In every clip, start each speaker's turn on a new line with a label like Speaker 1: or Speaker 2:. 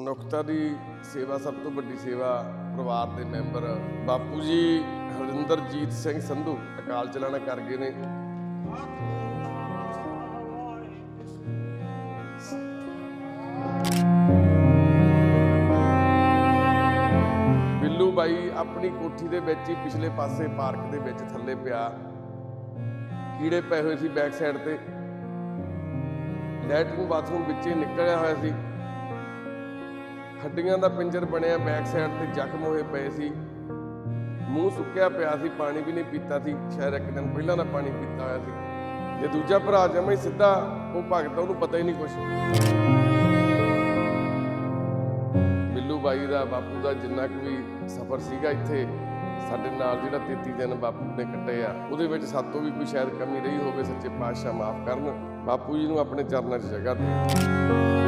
Speaker 1: ਮਨੁੱਖਤਾ ਦੀ ਸੇਵਾ ਸਭ ਤੋਂ ਵੱਡੀ ਸੇਵਾ ਪਰਿਵਾਰ ਦੇ ਮੈਂਬਰ ਬਾਪੂ ਜੀ ਹਰਿੰਦਰਜੀਤ ਸਿੰਘ ਸੰਧੂ ਅਕਾਲ ਚਲਾਣਾ ਕਰ ਗਏ ਨੇ। ਬਿੱਲੂ ਬਾਈ ਆਪਣੀ ਕੋਠੀ ਦੇ ਵਿੱਚ ਹੀ ਪਿਛਲੇ ਪਾਸੇ ਪਾਰਕ ਦੇ ਵਿੱਚ ਥੱਲੇ ਪਿਆ। ਕੀੜੇ ਪਏ ਹੋਏ ਸੀ ਬੈਕ ਸਾਈਡ ਤੇ। ਲੈਟਰਿੰਗ ਬਾਥਰੂਮ ਵਿੱਚ ਹੀ ਨਿਕਲਿਆ ਹੋਇਆ ਸੀ। ਹੱਡੀਆਂ ਦਾ ਪਿੰਜਰ ਬਣਿਆ ਬੈਕ ਸਾਈਡ ਤੇ ਜ਼ਖਮ ਹੋਏ ਪਏ ਸੀ। ਮੂੰਹ ਸੁੱਕਿਆ ਪਿਆ ਸੀ, ਪਾਣੀ ਵੀ ਨਹੀਂ ਪੀਤਾ ਸੀ। ਸ਼ਾਇਦ ਇੱਕ ਦਿਨ ਪਹਿਲਾਂ ਦਾ ਪਾਣੀ ਪੀਤਾ ਹੋਇਆ ਸੀ। ਤੇ ਦੂਜਾ ਭਰਾ ਜਮਾ ਸਿੱਧਾ, ਉਹ ਭਗਤ ਉਹਨੂੰ ਪਤਾ ਹੀ ਨਹੀਂ ਕੁਝ ਬਿੱਲੂ ਬਾਈ ਦਾ, ਬਾਪੂ ਦਾ ਜਿੰਨਾ ਕੁ ਵੀ ਸਫ਼ਰ ਸੀਗਾ ਇੱਥੇ, ਸਾਡੇ ਨਾਲ ਜਿਹੜਾ 33 ਦਿਨ ਬਾਪੂ ਨੇ ਕੱਟੇ ਆ ਉਹਦੇ ਵਿੱਚ ਸਾਤੋਂ ਵੀ ਕੋਈ ਸ਼ਾਇਦ ਕਮੀ ਰਹੀ ਹੋਵੇ, ਸੱਚੇ ਪਾਤਸ਼ਾਹ ਮਾਫ ਕਰਨ। ਬਾਪੂ ਜੀ ਨੂੰ ਆਪਣੇ ਚਰਨਾਂ 'ਚ ਜਗ੍ਹਾ ਦੇ।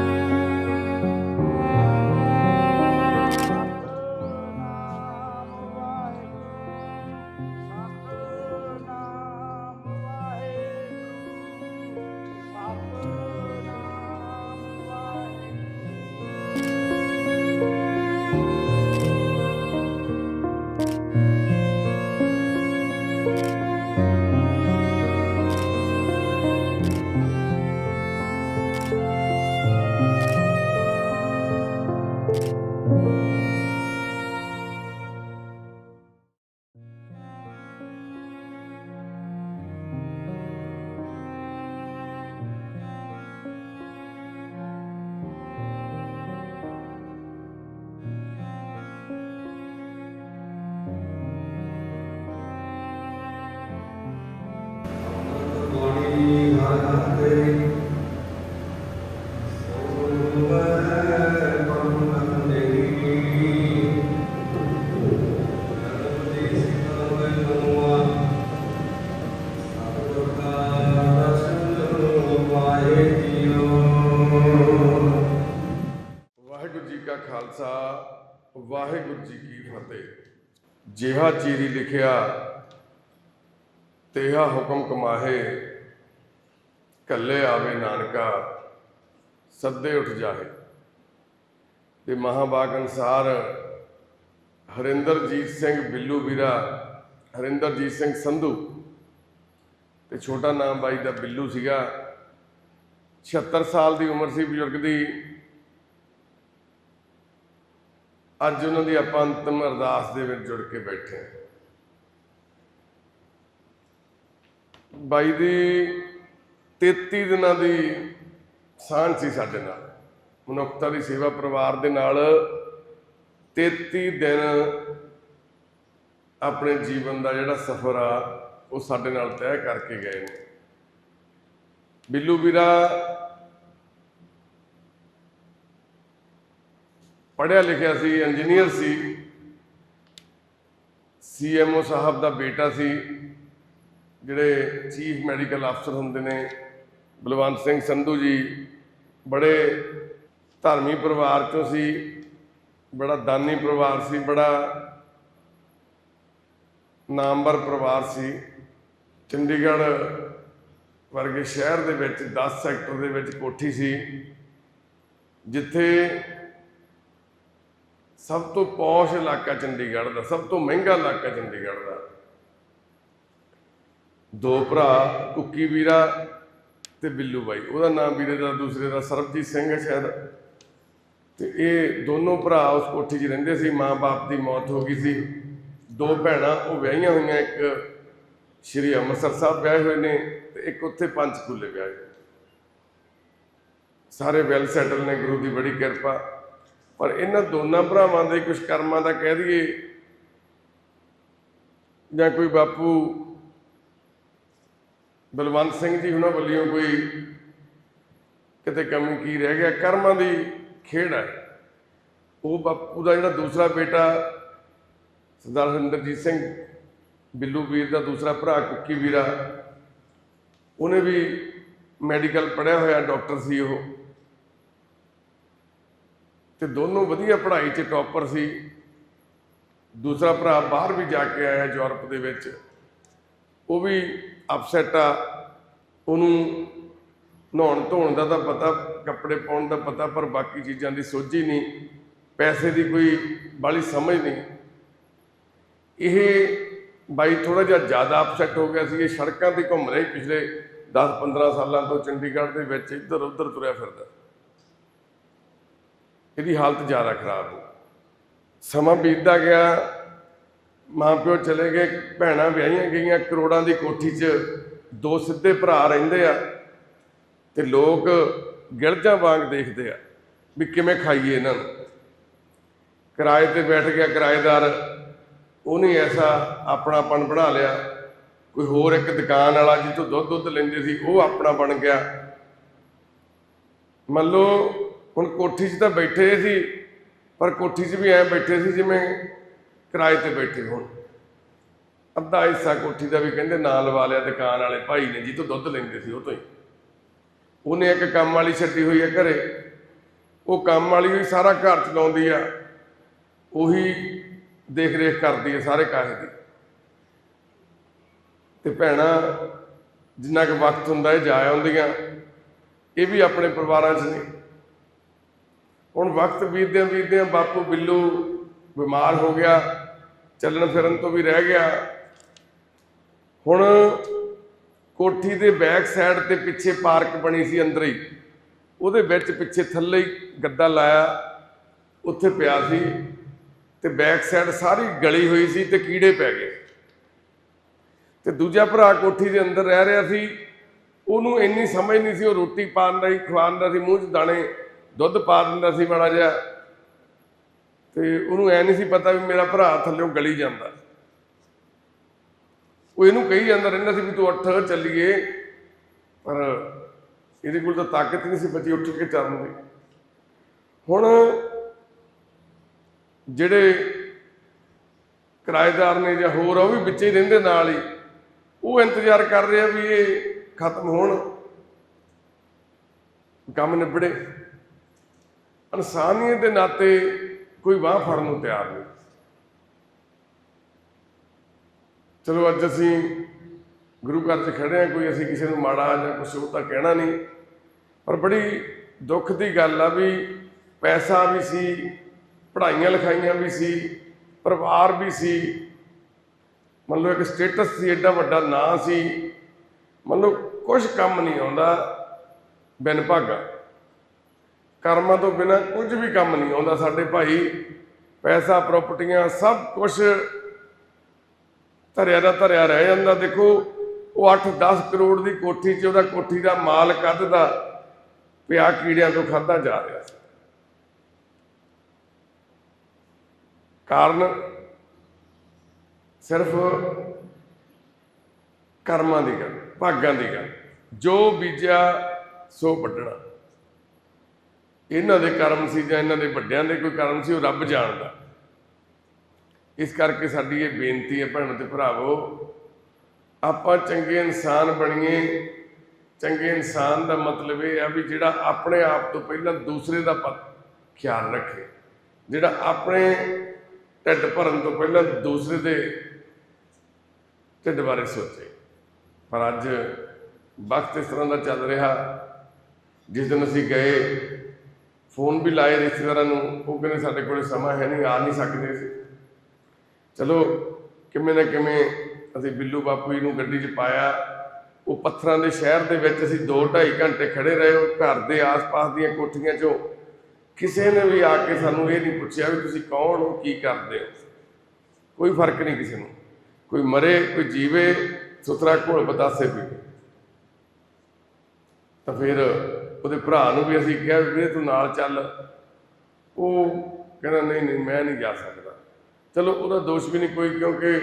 Speaker 1: ਵਾਹਿਗੁਰੂ ਵਾਹਿਗੁਰੂ ਜੀ ਕੀ ਫਤਿਹ। ਜਿਹਾ ਚੀਰੀ ਲਿਖਿਆ, ਤੇਹਾ ਹੁਕਮ ਕਮਾਹੇ, ਕੱਲੇ ਆਵੇ ਨਾਨਕਾ, ਸੱਦੇ ਉੱਠ ਜਾਏ ਤੇ ਮਹਾਬਾਗ ਅਨਸਾਰ ਹਰਿੰਦਰਜੀਤ ਸਿੰਘ ਬਿੱਲੂ ਵੀਰਾ, ਹਰਿੰਦਰਜੀਤ ਸਿੰਘ ਸੰਧੂ ਤੇ ਛੋਟਾ ਨਾਮ ਬਾਈ ਦਾ ਬਿੱਲੂ ਸੀਗਾ। 76 ਸਾਲ ਦੀ ਉਮਰ ਸੀ ਬਜ਼ੁਰਗ ਦੀ। ਅੱਜ ਉਹਨਾਂ ਦੀ ਆਪਾਂ ਅੰਤਮ ਅਰਦਾਸ ਦੇ ਵਿੱਚ ਜੁੜ ਕੇ ਬੈਠੇ ਹਾਂ। ਬਾਈ ਦੀ 33 ਦਿਨਾਂ ਦੀ ਸਾਂਝ ਸੀ ਸਾਡੇ ਨਾਲ। ਮਨੁੱਖਤਾ ਦੀ ਸੇਵਾ ਪਰਿਵਾਰ ਦੇ ਨਾਲ 33 ਦਿਨ ਆਪਣੇ ਜੀਵਨ ਦਾ ਜਿਹੜਾ ਸਫ਼ਰ ਆ, ਉਹ ਸਾਡੇ ਨਾਲ ਤੈਅ ਕਰਕੇ ਗਏ ਨੇ। ਬਿੱਲੂ ਵੀਰਾ ਪੜ੍ਹਿਆ ਲਿਖਿਆ ਸੀ ਇੰਜੀਨੀਅਰ ਸੀ। ਸੀਐਮਓ ਸਾਹਿਬ ਦਾ ਬੇਟਾ ਸੀ, ਜਿਹੜੇ ਚੀਫ ਮੈਡੀਕਲ ਅਫਸਰ ਹੁੰਦੇ ਨੇ, ਬਲਵੰਤ ਸਿੰਘ ਸੰਧੂ ਜੀ, ਬੜੇ ਧਰਮੀ ਪਰਿਵਾਰ ਚੋਂ ਸੀ, ਬੜਾ ਦਾਨੀ ਪਰਿਵਾਰ ਸੀ, ਬੜਾ ਨਾਮਵਰ ਪਰਿਵਾਰ ਸੀ। ਚੰਡੀਗੜ੍ਹ ਵਰਗੇ ਸ਼ਹਿਰ ਦੇ ਵਿੱਚ 10 ਸੈਕਟਰ ਦੇ ਵਿੱਚ ਕੋਠੀ ਸੀ। ਜਿੱਥੇ ਸਭ ਤੋਂ ਪੌਸ਼ ਇਲਾਕਾ ਚੰਡੀਗੜ੍ਹ ਦਾ, ਸਭ ਤੋਂ ਮਹਿੰਗਾ ਇਲਾਕਾ ਚੰਡੀਗੜ੍ਹ ਦਾ। ਦੋ ਭਰਾ, ਕੁੱਕੀ ਵੀਰਾ ਤੇ ਬਿੱਲੂ ਬਾਈ। ਉਹਦਾ ਨਾਮ ਵੀਰੇ ਦਾ, ਦੂਸਰੇ ਦਾ ਸਰਬਜੀਤ ਸਿੰਘ ਹੈ ਸ਼ਾਇਦ। ਤੇ ਇਹ ਦੋਨੋਂ ਭਰਾ ਉਸ ਕੋਠੀ 'ਚ ਰਹਿੰਦੇ ਸੀ ਮਾਂ-ਬਾਪ ਦੀ ਮੌਤ ਹੋ ਗਈ ਸੀ। ਦੋ ਭੈਣਾਂ, ਉਹ ਵਿਆਹੀਆਂ ਹੋਈਆਂ, ਇੱਕ ਸ਼੍ਰੀ ਅੰਮ੍ਰਿਤਸਰ ਸਾਹਿਬ ਵਿਆਹੇ ਹੋਏ ਨੇ ਤੇ ਇੱਕ ਉੱਥੇ ਪੰਚਕੂਲੇ ਵਿਆਹੇ। ਹੋਏ। ਸਾਰੇ ਵੈਲ ਸੈਟਲ ਨੇ, ਗੁਰੂ ਦੀ ਬੜੀ ਕਿਰਪਾ। ਪਰ ਇਹਨਾਂ ਦੋਨਾਂ ਭਰਾਵਾਂ ਦੇ ਕੁਝ ਕਰਮਾਂ ਦਾ ਕਹਿ ਦਈਏ, ਜਾਂ ਕੋਈ ਬਾਪੂ ਬਲਵੰਤ ਸਿੰਘ ਜੀ ਹੁਣਾਂ ਵੱਲੋਂ ਕੋਈ ਕਿਤੇ ਕਮੀ ਕੀ ਰਹਿ ਗਿਆ, ਕਰਮਾਂ ਦੀ ਖੇਡ ਹੈ। ਉਹ ਬਾਪੂ ਦਾ ਜਿਹੜਾ ਦੂਸਰਾ ਬੇਟਾ ਸਰਦਾਰ ਹਰਿੰਦਰਜੀਤ ਸਿੰਘ ਬਿੱਲੂ ਵੀਰ ਦਾ ਦੂਸਰਾ ਭਰਾ ਕੁੱਕੀ ਵੀਰਾ, ਉਹਨੇ ਵੀ ਮੈਡੀਕਲ ਪੜ੍ਹਿਆ ਹੋਇਆ, ਡਾਕਟਰ ਸੀ ਉਹ। ਤੇ ਦੋਨੋਂ ਵਧੀਆ ਪੜ੍ਹਾਈ 'ਚ ਟੌਪਰ ਸੀ। ਦੂਸਰਾ ਭਰਾ ਬਾਹਰ ਵੀ ਜਾ ਕੇ ਆਇਆ ਯੂਰਪ ਦੇ ਵਿੱਚ। ਉਹ ਵੀ ਅਪਸੈਟ ਆ। ਉਹਨੂੰ ਨਹਾਉਣ ਧੋਣ ਦਾ ਤਾਂ ਪਤਾ, ਕੱਪੜੇ ਪਾਉਣ ਦਾ ਪਤਾ, ਪਰ ਬਾਕੀ ਚੀਜ਼ਾਂ ਦੀ ਸੋਝੀ ਨਹੀਂ। ਪੈਸੇ ਦੀ ਕੋਈ ਬਾਲੀ ਸਮਝ ਨਹੀਂ। ਇਹ ਬਾਈ ਥੋੜਾ ਜਿਹਾ ਜ਼ਿਆਦਾ ਅਪਸੈਟ ਹੋ ਗਿਆ ਸੀ। ਇਹ ਸੜਕਾਂ ਤੇ ਘੁੰਮ ਰਿਹਾ ਪਿਛਲੇ 10-15 ਸਾਲਾਂ ਤੋਂ ਚੰਡੀਗੜ੍ਹ ਦੇ ਵਿੱਚ ਇੱਧਰ ਉੱਧਰ ਤੁਰਿਆ ਫਿਰਦਾ। ਇਹਦੀ ਹਾਲਤ ਜ਼ਿਆਦਾ ਖਰਾਬ ਹੋ ਸਮਾਂ ਬੀਤਦਾ ਗਿਆ ਮਾਂ ਪਿਓ ਚਲੇ ਗਏ, ਭੈਣਾਂ ਵਿਆਹੀਆਂ ਗਈਆਂ, ਕਰੋੜਾਂ ਦੀ ਕੋਠੀ 'ਚ ਦੋ ਸਿੱਧੇ ਭਰਾ ਰਹਿੰਦੇ ਆ ਤੇ ਲੋਕ ਗਿਲਜਾਂ ਵਾਂਗ ਦੇਖਦੇ ਆ ਵੀ ਕਿਵੇਂ ਖਾਈਏ ਇਹਨਾਂ ਨੂੰ। ਕਿਰਾਏ ਤੇ ਬੈਠ ਗਿਆ ਕਿਰਾਏਦਾਰ, ਉਹਨੇ ਐਸਾ ਆਪਣਾਪਣ ਬਣਾ ਲਿਆ। ਕੋਈ ਹੋਰ ਇੱਕ ਦੁਕਾਨ ਵਾਲਾ ਜਿੱਥੋਂ ਦੁੱਧ ਦੁੱਧ ਲੈਂਦੇ ਸੀ, ਉਹ ਆਪਣਾ ਬਣ ਗਿਆ। ਮੰਨ ਲਓ ਹੁਣ ਕੋਠੀ 'ਚ ਤਾਂ ਬੈਠੇ ਸੀ, ਪਰ ਕੋਠੀ 'ਚ ਵੀ ਐ ਬੈਠੇ ਸੀ ਜਿਵੇਂ ਕਿਰਾਏ ਤੇ ਬੈਠੇ ਹੋਣ। ਅੱਧਾ ਹਿੱਸਾ ਕੋਠੀ ਦਾ ਵੀ ਕਹਿੰਦੇ ਨਾਲ ਲਵਾ ਲਿਆ ਦੁਕਾਨ ਵਾਲੇ ਭਾਈ ਨੇ ਜਿੱਥੋਂ ਦੁੱਧ ਲੈਂਦੇ ਸੀ ਉਹ ਤੋਂ ਹੀ। ਉਹਨੇ ਇੱਕ ਕੰਮ ਵਾਲੀ ਛੱਡੀ ਹੋਈ ਹੈ ਘਰੇ। ਉਹ ਕੰਮ ਵਾਲੀ ਵੀ ਸਾਰਾ ਘਰ ਚਲਾਉਂਦੀ ਆ। ਉਹੀ ਦੇਖ ਰੇਖ ਕਰਦੀ ਹੈ ਸਾਰੇ ਕਾਹੇ ਦੀ। ਤੇ ਭੈਣਾ, ਜਿੰਨਾ ਕੁ ਵਕਤ ਹੁੰਦਾ ਇਹ ਜਾ ਆਉਂਦੀਆਂ, ਇਹ ਵੀ ਆਪਣੇ ਪਰਿਵਾਰਾਂ 'ਚ ਨੇ। ਹੁਣ ਵਕਤ ਬੀਤਦਿਆਂ ਬੀਤਦਿਆਂ ਬਾਪੂ ਬਿੱਲੂ ਬਿਮਾਰ ਹੋ ਗਿਆ, ਚੱਲਣ ਫਿਰਨ ਤੋਂ ਵੀ ਰਹਿ ਗਿਆ। ਹੁਣ ਕੋਠੀ ਦੇ ਬੈਕ ਸਾਈਡ ਤੇ ਪਿੱਛੇ ਪਾਰਕ ਬਣੀ ਸੀ ਅੰਦਰ ਹੀ। ਉਹਦੇ ਵਿੱਚ ਪਿੱਛੇ ਥੱਲੇ ਹੀ ਗੱਦਾ ਲਾਇਆ, ਉੱਥੇ ਪਿਆ ਸੀ ਤੇ ਬੈਕ ਸਾਈਡ ਸਾਰੀ ਗਲੀ ਹੋਈ ਸੀ ਤੇ ਕੀੜੇ ਪੈ ਗਏ। ਤੇ ਦੂਜਾ ਭਰਾ ਕੋਠੀ ਦੇ ਅੰਦਰ ਰਹਿ ਰਿਹਾ ਸੀ, ਉਹਨੂੰ ਇੰਨੀ ਸਮਝ ਨਹੀਂ ਸੀ ਉਹ ਰੋਟੀ ਪਾਣ ਦਾ ਹੀ, ਖਵਾਉਣ ਦਾ ਸੀ, ਮੂੰਹ 'ਚ ਦਾਣੇ ਦੁੱਧ ਪਾ ਦਿੰਦਾ ਸੀ ਮਾੜਾ ਜਿਹਾ। ਤੇ ਉਹਨੂੰ ਐ ਨਹੀਂ ਸੀ ਪਤਾ ਵੀ ਮੇਰਾ ਭਰਾ ਥੱਲੇੋਂ ਗਲੀ ਜਾਂਦਾ। ਉਹ ਇਹਨੂੰ ਕਹੀ ਜਾਂਦਾ ਰਹਿੰਦਾ ਸੀ ਵੀ ਤੂੰ ਉੱਠ ਚੱਲੀਏ। ਪਰ ਇਹਦੇ ਕੋਲ ਤਾਂ ਤਾਕਤ ਨਹੀਂ ਸੀ ਬਚੀ ਉੱਠ ਕੇ ਚੱਲਣ ਦੀ। ਹੁਣ ਜਿਹੜੇ ਕਿਰਾਏਦਾਰ ਨੇ ਜਾਂ ਹੋਰ ਆ, ਉਹ ਵੀ ਵਿੱਚੇ ਹੀ ਰਹਿੰਦੇ ਨਾਲ ਹੀ। ਉਹ ਇੰਤਜ਼ਾਰ ਕਰ ਰਿਹਾ ਵੀ ਇਹ ਖਤਮ ਹੋਣ। ਕੰਮ ਨਿਬੜੇ। ਇਨਸਾਨੀਅਤ ਦੇ ਨਾਤੇ ਕੋਈ ਬਾਹ ਫੜਨ ਨੂੰ ਤਿਆਰ ਨਹੀਂ। ਚਲੋ ਅੱਜ ਅਸੀਂ ਗੁਰੂ ਘਰ 'ਚ ਖੜੇ ਆ ਕੋਈ ਅਸੀਂ ਕਿਸੇ ਨੂੰ ਮਾੜਾ ਜਾਂ ਕੁਛ ਉਹ ਤਾਂ ਕਹਿਣਾ ਨਹੀਂ। ਪਰ ਬੜੀ ਦੁੱਖ ਦੀ ਗੱਲ ਆ ਵੀ ਪੈਸਾ ਵੀ ਸੀ, ਪੜ੍ਹਾਈਆਂ ਲਿਖਾਈਆਂ ਵੀ ਸੀ, ਪਰਿਵਾਰ ਵੀ ਸੀ। ਮੰਨ ਲਓ ਇੱਕ ਸਟੇਟਸ ਸੀ ਐਡਾ ਵੱਡਾ ਨਾਂ ਸੀ। ਮੰਨ ਲਓ ਕੁਝ ਕੰਮ ਨਹੀਂ ਆਉਂਦਾ ਬਿਨ ਭਾਗਾ। ਕਰਮਾਂ ਤੋਂ ਬਿਨਾ ਕੁਝ ਵੀ ਕੰਮ ਨਹੀਂ ਆਉਂਦਾ ਸਾਡੇ ਭਾਈ। ਪੈਸਾ, ਪ੍ਰਾਪਰਟੀਆਂ, ਸਭ ਕੁਝ ਧਰਿਆ ਦਾ ਧਰਿਆ ਰਹਿ ਜਾਂਦਾ। ਦੇਖੋ, ਉਹ 8-10 ਕਰੋੜ ਦੀ ਕੋਠੀ 'ਚ ਉਹਦਾ ਕੋਠੀ ਦਾ ਮਾਲ ਕੱਢਦਾ, ਪਿਆ ਕੀੜਿਆਂ ਤੋਂ ਖਾਦਾ ਜਾ ਰਿਹਾ ਸੀ। ਕਾਰਨ ਸਿਰਫ ਕਰਮਾਂ ਦੀ ਗੱਲ, ਭਾਗਾਂ ਦੀ ਗੱਲ। ਜੋ ਬੀਜਿਆ, ਸੋ ਵੱਢਣਾ। ਇਹਨਾਂ ਦੇ ਕਰਮ ਸੀ ਜਾਂ ਇਹਨਾਂ ਦੇ ਵੱਡਿਆਂ ਦੇ ਕੋਈ ਕਰਮ ਸੀ, ਉਹ ਰੱਬ ਜਾਣਦਾ। ਇਸ ਕਰਕੇ ਸਾਡੀ ਇਹ ਬੇਨਤੀ ਹੈ ਭੈਣਾਂ ਤੇ ਭਰਾਵੋ, ਆਪਾਂ ਚੰਗੇ ਇਨਸਾਨ ਬਣੀਏ। ਚੰਗੇ ਇਨਸਾਨ ਦਾ ਮਤਲਬ ਇਹ ਆ ਵੀ ਜਿਹੜਾ ਆਪਣੇ ਆਪ ਤੋਂ ਪਹਿਲਾਂ ਦੂਸਰੇ ਦਾ ਖਿਆਲ ਰੱਖੇ। ਜਿਹੜਾ ਆਪਣੇ ਢਿੱਡ ਭਰਨ ਤੋਂ ਪਹਿਲਾਂ ਦੂਸਰੇ ਦੇ ਢਿੱਡ ਬਾਰੇ ਸੋਚੇ। ਪਰ ਅੱਜ ਵਕਤ ਇਸ ਤਰ੍ਹਾਂ ਦਾ ਚੱਲ ਰਿਹਾ, ਜਿਸ ਦਿਨ ਅਸੀਂ ਗਏ ਫੋਨ ਵੀ ਲਾਏ ਰਿਸ਼ਤੇਦਾਰਾਂ ਨੂੰ, ਉਹ ਕਹਿੰਦੇ ਸਾਡੇ ਕੋਲੇ ਸਮਾਂ ਹੈ ਨਹੀਂ, ਆ ਨਹੀਂ ਸਕਦੇ ਸੀ ਚਲੋ, ਕਿਵੇਂ ਨਾ ਕਿਵੇਂ ਅਸੀਂ ਬਿੱਲੂ ਬਾਪੂ ਜੀ ਨੂੰ ਗੱਡੀ 'ਚ ਪਾਇਆ। ਉਹ ਪੱਥਰਾਂ ਦੇ ਸ਼ਹਿਰ ਦੇ ਵਿੱਚ ਅਸੀਂ 2-2.5 ਘੰਟੇ ਖੜੇ ਰਹੇ, ਉਹ ਘਰ ਦੇ ਆਸ-ਪਾਸ ਦੀਆਂ ਕੋਠੀਆਂ 'ਚੋਂ ਕਿਸੇ ਨੇ ਵੀ ਆ ਕੇ ਸਾਨੂੰ ਇਹ ਨਹੀਂ ਪੁੱਛਿਆ ਵੀ ਤੁਸੀਂ ਕੌਣ ਹੋ, ਕੀ ਕਰਦੇ ਹੋ। ਕੋਈ ਫ਼ਰਕ ਨਹੀਂ ਕਿਸੇ ਨੂੰ। ਕੋਈ ਮਰੇ, ਕੋਈ ਜੀਵੇ, ਸੁਥਰਾ ਘੋਲ ਬਤਾਸੇ ਪੀ ਤਾਂ ਫਿਰ ਉਹਦੇ ਭਰਾ ਨੂੰ ਵੀ ਅਸੀਂ ਕਿਹਾ ਵੀਰੇ ਤੂੰ ਨਾਲ ਚੱਲ। ਉਹ ਕਹਿੰਦਾ, ਨਹੀਂ ਨਹੀਂ, ਮੈਂ ਨਹੀਂ ਜਾ ਸਕਦਾ। ਚਲੋ, ਉਹਦਾ ਦੋਸ਼ ਵੀ ਨਹੀਂ ਕੋਈ ਕਿਉਂਕਿ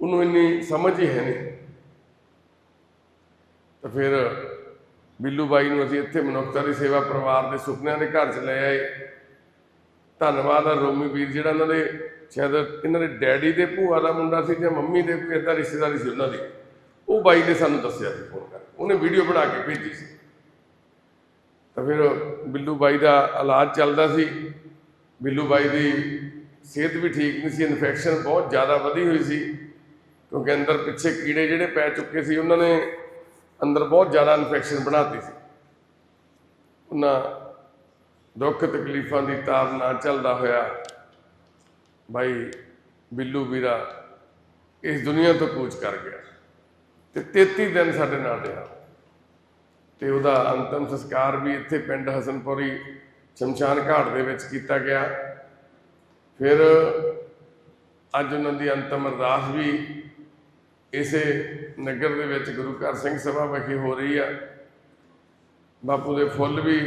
Speaker 1: ਉਹਨੂੰ ਇੰਨੀ ਸਮਝ ਹੀ ਹੈ ਨਹੀਂ। ਤਾਂ ਫਿਰ ਬਿੱਲੂ ਬਾਈ ਨੂੰ ਅਸੀਂ ਇੱਥੇ ਮਨੁੱਖਤਾ ਦੀ ਸੇਵਾ ਪਰਿਵਾਰ ਦੇ ਸੁਪਨਿਆਂ ਦੇ ਘਰ ਚ ਲੈ ਆਏ। ਧੰਨਵਾਦ ਆ ਰੋਮੀ ਵੀਰ ਜਿਹੜਾ ਉਹਨਾਂ ਦੇ ਸ਼ਾਇਦ ਇਹਨਾਂ ਦੇ ਡੈਡੀ ਦੇ ਭੂਆ ਦਾ ਮੁੰਡਾ ਸੀ ਜਾਂ ਮੰਮੀ ਦੇ ਕੋਈ ਏਦਾਂ ਰਿਸ਼ਤੇਦਾਰੀ ਸੀ ਉਹਨਾਂ ਦੀ। ਉਹ ਬਾਈ ਨੇ ਸਾਨੂੰ ਦੱਸਿਆ ਸੀ ਫੋਨ ਕਰਕੇ। ਉਹਨੇ ਵੀਡੀਓ ਬਣਾ ਕੇ ਭੇਜੀ ਸੀ। ਤਾਂ ਫਿਰ ਬਿੱਲੂ ਬਾਈ ਦਾ ਇਲਾਜ ਚੱਲਦਾ ਸੀ। ਬਿੱਲੂ ਬਾਈ ਦੀ ਸਿਹਤ ਵੀ ਠੀਕ ਨਹੀਂ ਸੀ ਇਨਫੈਕਸ਼ਨ ਬਹੁਤ ਜ਼ਿਆਦਾ ਵਧੀ ਹੋਈ ਸੀ। ਕਿਉਂਕਿ ਅੰਦਰ ਪਿੱਛੇ ਕੀੜੇ ਜਿਹੜੇ ਪੈ ਚੁੱਕੇ ਸੀ, ਉਹਨਾਂ ਨੇ ਅੰਦਰ ਬਹੁਤ ਜ਼ਿਆਦਾ ਇਨਫੈਕਸ਼ਨ ਬਣਾਤੀ ਸੀ। ਉਹਨਾਂ ਦੁੱਖ ਤਕਲੀਫਾਂ ਦੀ ਤਾਰ ਨਾ ਚੱਲਦਾ ਹੋਇਆ ਭਾਈ ਬਿੱਲੂ ਵੀਰਾ ਇਸ ਦੁਨੀਆ ਤੋਂ ਕੂਚ ਕਰ ਗਿਆ। ਤੇ 33 ਦਿਨ ਸਾਡੇ ਨਾਲ ਰਿਹਾ। ਤੇ ਉਹਦਾ ਅੰਤਮ ਸੰਸਕਾਰ ਵੀ ਇੱਥੇ ਪਿੰਡ ਹਸਨਪੁਰੀ ਸ਼ਮਸ਼ਾਨ ਘਾਟ ਦੇ ਵਿੱਚ ਕੀਤਾ ਗਿਆ। ਫਿਰ ਅੱਜ ਉਹਨਾਂ ਦੀ ਅੰਤਮ ਅਰਦਾਸ ਵੀ ਇਸੇ ਨਗਰ ਦੇ ਵਿੱਚ ਗੁਰੂ ਘਰ ਸਿੰਘ ਸਭਾ ਵਿਖੇ ਹੋ ਰਹੀ ਆ। ਬਾਪੂ ਦੇ ਫੁੱਲ ਵੀ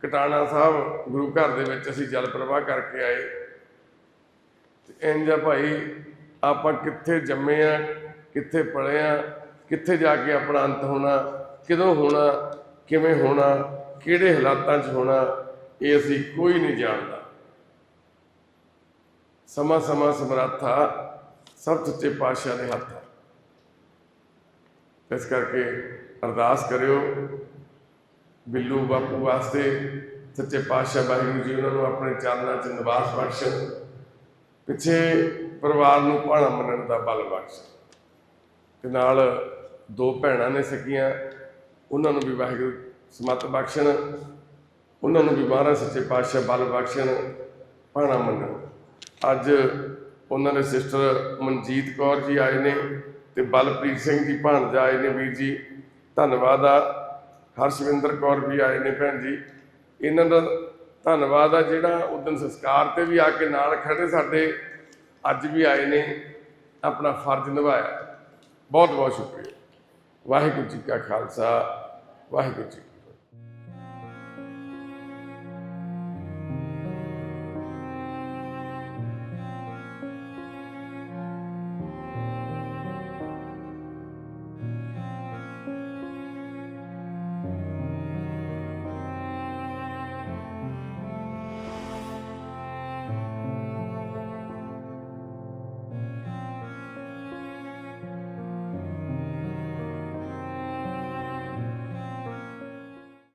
Speaker 1: ਕਟਾਣਾ ਸਾਹਿਬ ਗੁਰੂ ਘਰ ਦੇ ਵਿੱਚ ਅਸੀਂ ਜਲ ਪ੍ਰਵਾਹ ਕਰਕੇ ਆਏ। ਤੇ ਇੰਜ ਆ ਭਾਈ, ਆਪਾਂ ਕਿੱਥੇ ਜੰਮੇ ਆ, ਕਿੱਥੇ ਪਲੇ ਆ, ਕਿੱਥੇ ਜਾ ਕੇ ਆਪਣਾ ਅੰਤ ਹੋਣਾ ਕਦੋਂ ਹੋਣਾ, ਕਿਵੇਂ ਹੋਣਾ, ਕਿਹੜੇ ਹਾਲਾਤਾਂ 'ਚ ਹੋਣਾ, ਇਹ ਅਸੀਂ ਕੋਈ ਨਹੀਂ ਜਾਣਦਾ। ਸਮਾਂ ਸਮਾਂ ਸਮਰੱਥਾ ਸਭ ਸੱਚੇ ਪਾਤਸ਼ਾਹ ਦੇ ਹੱਥ। ਹੈ ਇਸ ਕਰਕੇ ਅਰਦਾਸ ਕਰਿਓ, ਬਿੱਲੂ ਬਾਪੂ ਵਾਸਤੇ ਸੱਚੇ ਪਾਤਸ਼ਾਹ ਵਾਹਿਗੁਰੂ ਜੀ ਉਹਨਾਂ ਨੂੰ ਆਪਣੇ ਚਰਨਾਂ 'ਚ ਨਿਵਾਸ ਬਖਸ਼ਣ, ਪਿੱਛੇ ਪਰਿਵਾਰ ਨੂੰ ਭਾਣਾ ਮੰਨਣ ਦਾ ਬਲ ਬਖਸ਼ ਤੇ ਨਾਲ ਦੋ ਭੈਣਾਂ ਨੇ ਸਕੀਆਂ ਉਹਨਾਂ ਨੂੰ ਵੀ ਵਾਹਿਗੁਰੂ ਸਮਤ ਬਖਸ਼ਣ, ਉਹਨਾਂ ਨੂੰ ਵੀ ਮਹਾਰਾਜ ਸੱਚੇ ਪਾਤਸ਼ਾਹ ਬਲ ਬਖਸ਼ਣ, ਭਾਣਾ ਮੰਨਣ। ਅੱਜ ਉਹਨਾਂ ਦੇ ਸਿਸਟਰ ਮਨਜੀਤ ਕੌਰ ਜੀ ਆਏ ਨੇ ਤੇ ਬਲਪ੍ਰੀਤ ਸਿੰਘ ਜੀ ਭਾਣਜਾ ਆਏ ਨੇ ਵੀਰ ਜੀ। ਧੰਨਵਾਦ ਆ। ਹਰਸ਼ਵਿੰਦਰ ਕੌਰ ਵੀ ਆਏ ਨੇ ਭੈਣ ਜੀ। ਇਹਨਾਂ ਦਾ ਧੰਨਵਾਦ ਆ ਜਿਹੜਾ ਉਦੋਂ ਸੰਸਕਾਰ ਤੇ ਵੀ ਆ ਕੇ ਨਾਲ ਖੜੇ ਸਾਡੇ, ਅੱਜ ਵੀ ਆਏ ਨੇ, ਆਪਣਾ ਫਰਜ਼ ਨਿਭਾਇਆ। ਬਹੁਤ ਬਹੁਤ ਸ਼ੁਕਰੀਆ। ਵਾਹਿਗੁਰੂ ਜੀ ਕਾ ਖਾਲਸਾ। ਵਾਹਿਗੁਰੂ ਜੀ